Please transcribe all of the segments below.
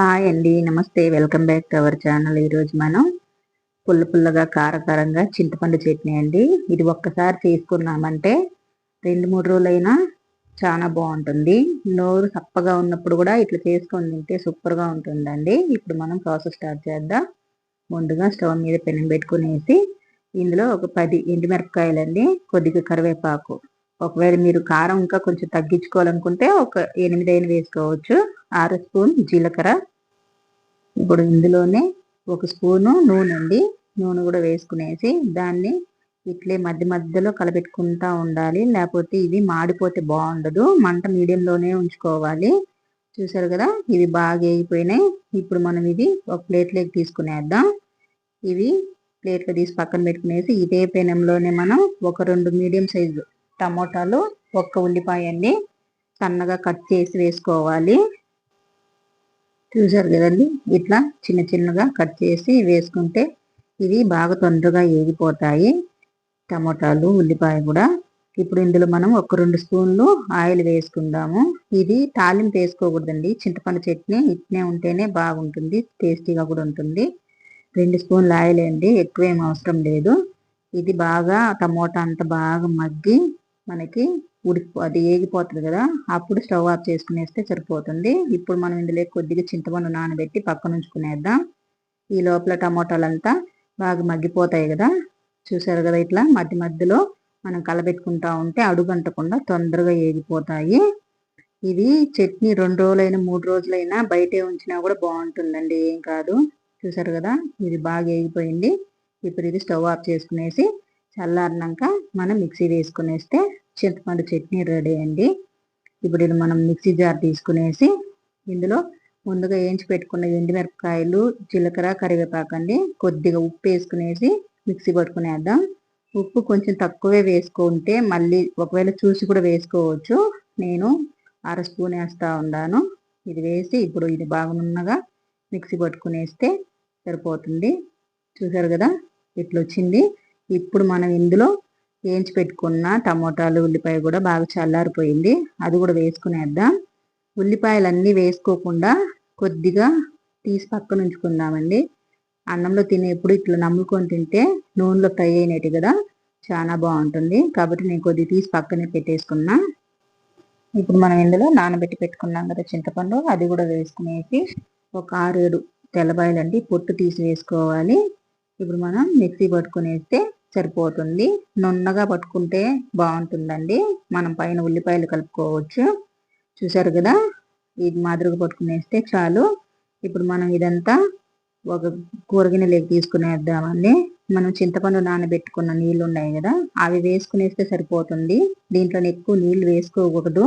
Hi అండి నమస్తే. Welcome back to our channel. ఈరోజు మనం పుల్ల పుల్లగా కారకారంగా చింతపండు చట్నీ అండి. ఇది ఒక్కసారి చేసుకున్నామంటే రెండు మూడు రోజులైనా చాలా బాగుంటుంది. నోరు చప్పగా ఉన్నప్పుడు కూడా ఇట్లా చేసుకొని తింటే సూపర్గా ఉంటుందండి. ఇప్పుడు మనం ప్రాసెస్ స్టార్ట్ చేద్దాం. ముందుగా స్టవ్ మీద పెనం పెట్టుకునేసి ఇందులో ఒక పది ఎండుమిరపకాయలండి కొద్దిగా కరివేపాకు. ఒకవేళ మీరు కారం ఇంకా కొంచెం తగ్గించుకోవాలనుకుంటే ఒక ఎనిమిది అయిన వేసుకోవచ్చు. ఆరు స్పూన్ జీలకర్ర ఇప్పుడు ఇందులోనే ఒక స్పూను నూనె అండి. నూనె కూడా వేసుకునేసి దాన్ని ఇట్లే మధ్య మధ్యలో కలపెట్టుకుంటా ఉండాలి. లేకపోతే ఇది మాడిపోతే బాగుండదు. మంట మీడియంలోనే ఉంచుకోవాలి. చూసారు కదా? ఇవి బాగా వేగిపోయినాయి. ఇప్పుడు మనం ఇది ఒక ప్లేట్లోకి తీసుకునేద్దాం. ఇవి ప్లేట్లో తీసి పక్కన పెట్టుకునేసి ఇదే పెనంలోనే మనం ఒక రెండు మీడియం సైజు టమోటాలు ఒక్క ఉల్లిపాయ అండి. సన్నగా కట్ చేసి వేసుకోవాలి. చూసారు కదండి? ఇట్లా చిన్న చిన్నగా కట్ చేసి వేసుకుంటే ఇవి బాగా తొందరగా ఏగిపోతాయి. టమోటాలు ఉల్లిపాయ కూడా. ఇప్పుడు ఇందులో మనం ఒక రెండు స్పూన్లు ఆయిల్ వేసుకుందాము. ఇది తాలింపు వేసుకోకూడదండి. చింతపండు చట్నీ ఇట్నే ఉంటేనే బాగుంటుంది టేస్టీగా కూడా ఉంటుంది. రెండు స్పూన్లు ఆయిల్ అండి ఎక్కువ ఏం అవసరం లేదు. ఇది బాగా టమోటా అంతా బాగా మగ్గి మనకి ఉడి అది ఏగిపోతుంది కదా అప్పుడు స్టవ్ ఆఫ్ చేసుకునేస్తే సరిపోతుంది. ఇప్పుడు మనం ఇందులో కొద్దిగా చింతపండు నానబెట్టి పక్కన ఉంచుకునేద్దాం. ఈ లోపల టమోటాలంతా బాగా మగ్గిపోతాయి కదా చూసారు కదా ఇట్లా? మధ్య మధ్యలో మనం కలబెట్టుకుంటా ఉంటే అడుగంటకుండా తొందరగా ఏగిపోతాయి. ఇది చట్నీ రెండు రోజులైనా మూడు రోజులైనా బయటే ఉంచినా కూడా బాగుంటుందండి ఏం కాదు. చూసారు కదా ఇది బాగా ఏగిపోయింది. ఇప్పుడు ఇది స్టవ్ ఆఫ్ చేసుకునేసి చల్లారినాక మనం మిక్సీ వేసుకునేస్తే చింతపండు చట్నీ రెడీ అండి. ఇప్పుడు ఇది మనం మిక్సీ జార్ తీసుకునేసి ఇందులో ముందుగా వేయించి పెట్టుకున్న ఎండుమిరపకాయలు జీలకర్ర కరివేపాకు అండి. కొద్దిగా ఉప్పు వేసుకునేసి మిక్సీ పట్టుకునేద్దాం. ఉప్పు కొంచెం తక్కువే వేసుకుంటే మళ్ళీ ఒకవేళ చూసి కూడా వేసుకోవచ్చు. నేను అర స్పూన్ వేస్తూ ఉన్నాను. ఇది వేసి ఇప్పుడు ఇది బాగున్నగా మిక్సీ పట్టుకునేస్తే సరిపోతుంది. చూసారు కదా? ఇట్లా వచ్చింది ఇప్పుడు మనం ఇందులో వేయించి పెట్టుకున్న టమోటాలు ఉల్లిపాయ కూడా బాగా చల్లారిపోయింది. అది కూడా వేసుకునేద్దాం. ఉల్లిపాయలు అన్నీ వేసుకోకుండా కొద్దిగా తీసి పక్కన ఉంచుకుందామండి. అన్నంలో తినేప్పుడు ఇట్లా నమ్ముకొని తింటే నూనెలో ఫ్రై అయినట్టు కదా చాలా బాగుంటుంది. కాబట్టి నేను కొద్దిగా తీసి పక్కనే పెట్టేసుకున్నా. ఇప్పుడు మనం ఇందులో నానబెట్టి పెట్టుకున్నాం కదా చింతపండు అది కూడా వేసుకునేసి ఒక ఆరేడు తెల్లబాయలండి పొట్టు తీసి వేసుకోవాలి. ఇప్పుడు మనం మిక్సీ పట్టుకునేస్తే సరిపోతుంది. నున్నగా పట్టుకుంటే బాగుంటుందండి. మనం పైన ఉల్లిపాయలు కలుపుకోవచ్చు. చూసారు కదా? ఇది మాదిరిగా పట్టుకునేస్తే చాలు. ఇప్పుడు మనం ఇదంతా ఒక కూరగిన్నెలోకి తీసుకునేద్దామండి. మనం చింతపండు నానబెట్టుకున్న నీళ్ళు ఉన్నాయి కదా? అవి వేసుకునేస్తే సరిపోతుంది. దీంట్లో ఎక్కువ నీళ్ళు వేసుకోకూడదు.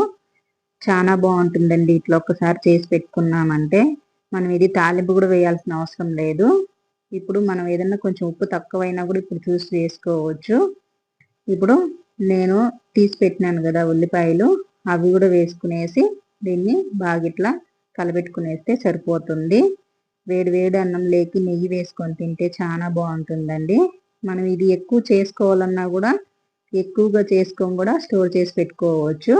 చాలా బాగుంటుందండి. ఇట్లా ఒక్కసారి చేసి పెట్టుకున్నామంటే మనం ఇది తాలింపు కూడా వేయాల్సిన అవసరం లేదు. ఇప్పుడు మనం ఏదన్నా కొంచెం ఉప్పు తక్కువైనా కూడా ఇప్పుడు చూసి వేసుకోవచ్చు. ఇప్పుడు నేను తీసి పెట్టినాను కదా ఉల్లిపాయలు అవి కూడా వేసుకునేసి దీన్ని బాగా ఇట్లా కలబెట్టుకునేస్తే సరిపోతుంది. వేడి వేడి అన్నం లేకి నెయ్యి వేసుకొని తింటే చాలా బాగుంటుందండి. మనం ఇది ఎక్కువ చేసుకోవాలన్నా కూడా ఎక్కువగా చేసుకొని కూడా స్టోర్ చేసి పెట్టుకోవచ్చు.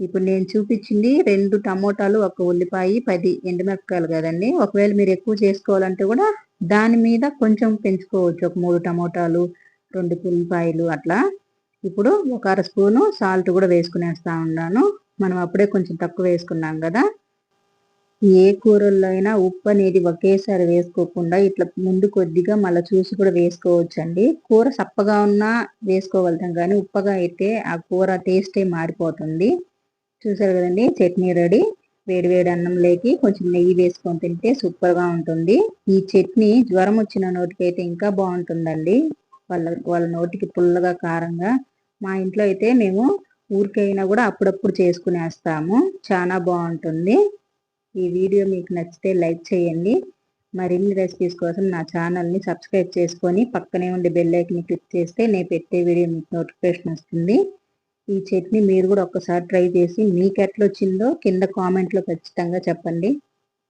ఇప్పుడు నేను చూపించింది రెండు టమోటాలు ఒక ఉల్లిపాయ పది ఎండుమిరపకాయలు కదండి. ఒకవేళ మీరు ఎక్కువ చేసుకోవాలంటే కూడా దాని మీద కొంచెం పెంచుకోవచ్చు. ఒక మూడు టమోటాలు రెండు ఉల్లిపాయలు అట్లా. ఇప్పుడు ఒక అర స్పూను సాల్ట్ కూడా వేసుకునేస్తా ఉన్నాను. మనం అప్పుడే కొంచెం తక్కువ వేసుకున్నాం కదా. ఏ కూరల్లో అయినా ఉప్పు అనేది ఒకేసారి వేసుకోకుండా ఇట్లా ముందు కొద్దిగా మళ్ళీ చూసి కూడా వేసుకోవచ్చండి. కూర సప్పగా ఉన్నా వేసుకోగలుగుతాం కానీ ఉప్పగా అయితే ఆ కూర టేస్టే మారిపోతుంది. చూసారు కదండి? చట్నీ రెడీ. వేడి వేడి అన్నంలోకి కొంచెం నెయ్యి వేసుకొని తింటే సూపర్గా ఉంటుంది. ఈ చట్నీ జ్వరం వచ్చిన నోటికి అయితే ఇంకా బాగుంటుందండి. వాళ్ళ వాళ్ళ నోటికి పుల్లగా కారంగా. మా ఇంట్లో అయితే మేము ఊరికైనా కూడా అప్పుడప్పుడు చేసుకునేస్తాము. చాలా బాగుంటుంది. ఈ వీడియో మీకు నచ్చితే లైక్ చేయండి. మరిన్ని రెసిపీస్ కోసం నా ఛానల్ని సబ్స్క్రైబ్ చేసుకొని పక్కనే ఉండే బెల్ ఐకన్ క్లిక్ చేస్తే నేను పెట్టే వీడియో మీకు నోటిఫికేషన్ వస్తుంది. ఈ చట్నీ మీరు కూడా ఒక్కసారి ట్రై చేసి మీకు ఎట్లా వచ్చిందో కింద కామెంట్లో ఖచ్చితంగా చెప్పండి.